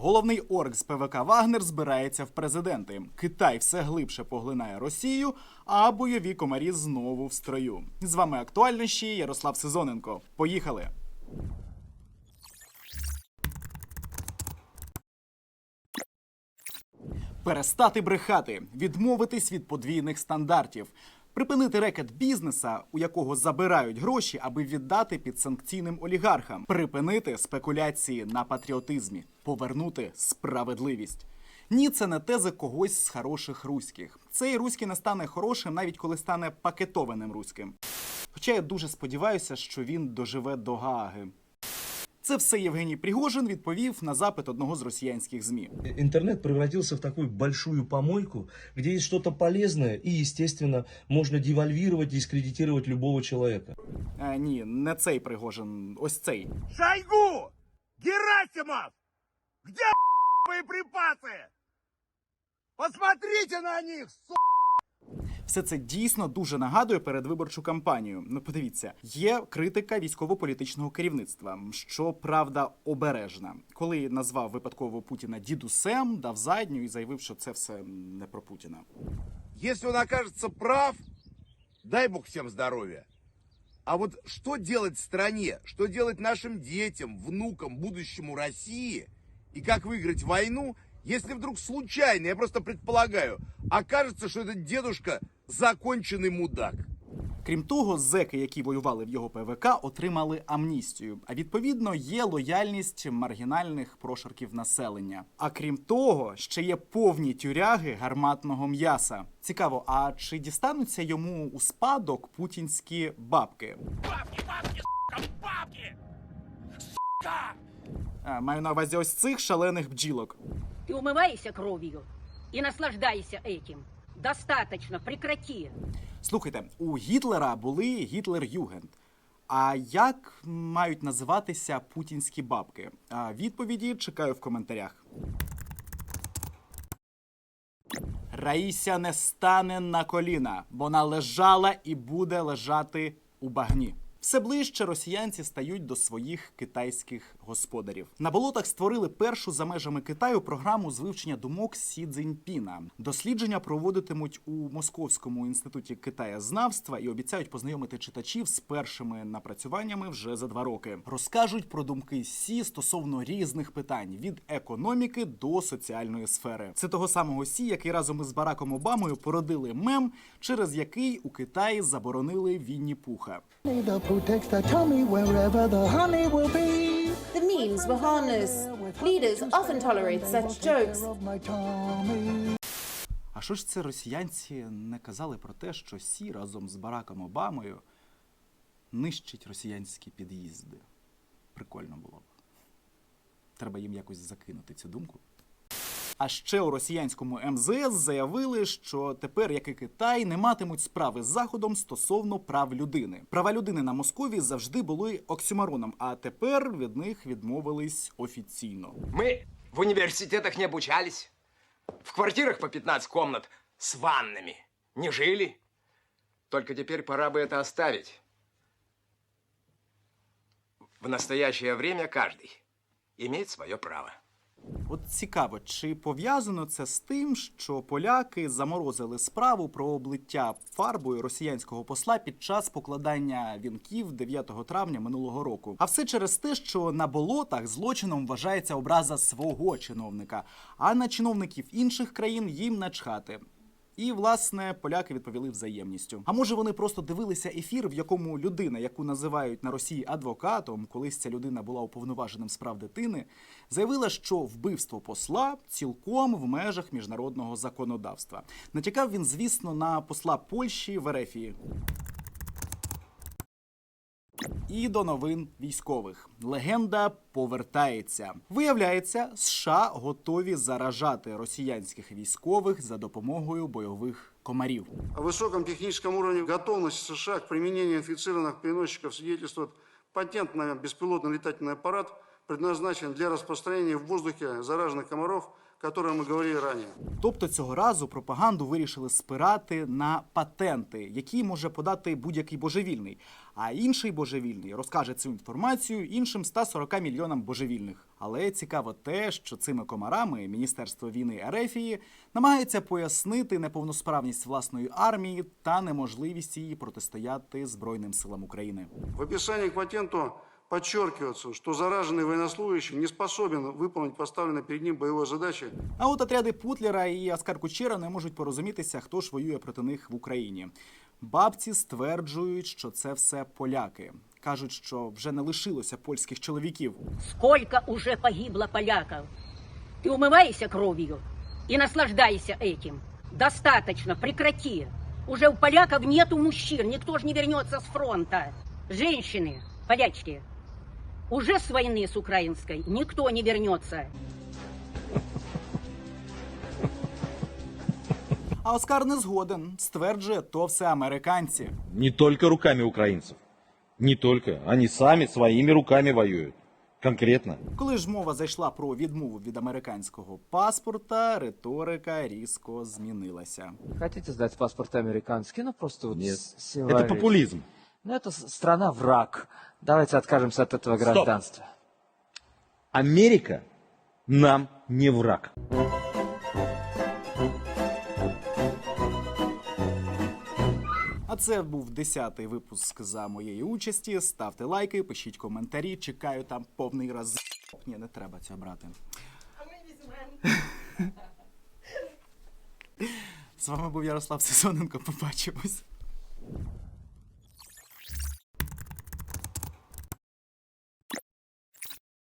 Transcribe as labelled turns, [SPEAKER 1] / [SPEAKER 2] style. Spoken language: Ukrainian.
[SPEAKER 1] Головний орг з ПВК Вагнер збирається в президенти. Китай все глибше поглинає Росію, а бойові комарі знову в строю. З вами актуальніші Ярослав Сезоненко. Поїхали! Перестати брехати, відмовитись від подвійних стандартів, припинити рекет бізнеса, у якого забирають гроші, аби віддати під санкційним олігархам, припинити спекуляції на патріотизмі, повернути справедливість. Ні, це не тези когось з хороших руських. Цей руський не стане хорошим, навіть коли стане пакетованим руським. Хоча я дуже сподіваюся, що він доживе до Гааги. Це все Євгеній Пригожин відповів на запит одного з росіянських змі.
[SPEAKER 2] Интернет превратился в такую большую помойку, где есть что-то полезное и, естественно, можно девальвировать и дискредитировать любого человека.
[SPEAKER 1] Е, ні, не цей Пригожин, ось цей.
[SPEAKER 3] Шойгу! Герасимов! Где боеприпасы? Посмотрите на них, су...
[SPEAKER 1] Все це дійсно дуже нагадує передвиборчу кампанію. Ну, подивіться, є критика військово-політичного керівництва, що правда обережна. Коли назвав випадково Путіна дідусем, дав задню і заявив, що це все не про Путіна.
[SPEAKER 3] Если он окажется прав, дай бог всем здоровья. А вот что делать стране, что делать нашим детям, внукам, будущему России, и как выиграть войну, если вдруг случайно, я просто предполагаю, окажется, что этот дедушка законченный мудак.
[SPEAKER 1] Крім того, зеки, які воювали в його ПВК, отримали амністію. А відповідно є лояльність маргінальних прошарків населення. А крім того, ще є повні тюряги гарматного м'яса. Цікаво, а чи дістануться йому у спадок путінські бабки? А, Маю на увазі ось цих шалених бджілок.
[SPEAKER 4] Ты умывайся кровью и наслаждайся этим. Достаточно, прекрати.
[SPEAKER 1] Слухайте, у Гітлера були Гітлер-Югенд. А як мають називатися путінські бабки? Відповіді чекаю в коментарях. Раїся не стане на коліна. Вона лежала і буде лежати у багні. Все ближче росіянці стають до своїх китайських господарів. На болотах створили першу за межами Китаю програму з вивчення думок Сі Цзіньпіна. Дослідження проводитимуть у Московському інституті Китаєзнавства і обіцяють познайомити читачів з першими напрацюваннями вже за два роки. Розкажуть про думки Сі стосовно різних питань від економіки до соціальної сфери. Це того самого Сі, який разом із Бараком Обамою породили мем, через який у Китаї заборонили Вінні Пуха.
[SPEAKER 5] The protects the tummy wherever the honey will be.
[SPEAKER 6] The memes were harmless. Leaders often tolerate such jokes.
[SPEAKER 1] А що ж це росіянці не казали про те, що Сі разом з Бараком Обамою нищить росіянські під'їзди? Прикольно було б. Треба їм якось закинути цю думку. А ще у росіянському МЗС заявили, що тепер, як і Китай, не матимуть справи з Заходом стосовно прав людини. Права людини на Московії завжди були оксюмароном, а тепер від них відмовились офіційно.
[SPEAKER 7] Мы в университетах не обучались, в квартирах по 15 комнат с ваннами не жили. Только теперь пора бы это оставить. В настоящее время каждый имеет свое право.
[SPEAKER 1] От цікаво, чи пов'язано це з тим, що поляки заморозили справу про облиття фарбою росіянського посла під час покладання вінків 9 травня минулого року. А все через те, що на болотах злочином вважається образа свого чиновника, а на чиновників інших країн їм начхати. І, власне, поляки відповіли взаємністю. А може вони просто дивилися ефір, в якому людина, яку називають на Росії адвокатом, колись ця людина була уповноваженим справ дитини, заявила, що вбивство посла цілком в межах міжнародного законодавства. Натякав він, звісно, на посла Польщі в Ерефії. І до новин військових. Легенда повертається. Виявляється, США готові заражати росіянських військових за допомогою бойових комарів.
[SPEAKER 8] О высоком техническом уровне готовности США к применению инфицированных переносчиков свидетельствует патент на беспилотный летательный аппарат, предназначен для распространения в воздухе зараженных комаров, о котором мы говорили ранее.
[SPEAKER 1] Тобто цього разу пропаганду вирішили спирати на патенти, які може подати будь-який божевільний. А інший божевільний розкаже цю інформацію іншим 140 мільйонам божевільних. Але цікаво те, що цими комарами Міністерство війни Ерефії намагається пояснити неповносправність власної армії та неможливість її протистояти Збройним силам України.
[SPEAKER 8] В описании к патенту подчеркивается, что зараженный военнослужащий не способен выполнить поставленные перед ним боевые задачи
[SPEAKER 1] А от отряди Путлера і Аскар Кучера не можуть порозумітися, хто ж воює проти них в Україні. Бабці стверджують, що це все поляки. Кажуть, що вже не лишилося польських чоловіків.
[SPEAKER 4] Сколько уже погибло поляков. Ты умывайся кровью и наслаждайся этим. Достаточно, прекрати. Уже у поляков нету мужчин, никто же не вернется с фронта. Женщины, полячки, уже с войны с украинской никто не вернется.
[SPEAKER 1] А Оскар не згоден. Стверджує, то все американці.
[SPEAKER 9] Не только руками украинцев. Не только. Они сами своими руками воюют. Конкретно.
[SPEAKER 1] Коли ж мова зайшла про відмову від американського паспорта, риторика різко змінилася.
[SPEAKER 10] Хотите сдать паспорт американский? Ну, просто вот
[SPEAKER 9] Нет.
[SPEAKER 10] с-
[SPEAKER 9] Это популизм.
[SPEAKER 10] Ну, это с- страна-враг. Давайте откажемся от этого гражданства.
[SPEAKER 9] Америка нам не враг.
[SPEAKER 1] А це був 10-й випуск за моєї участі. Ставте лайки, пишіть коментарі. Чекаю там повний раз. Ні, не треба цього брати. З вами був Ярослав Сезоненко. Побачимось.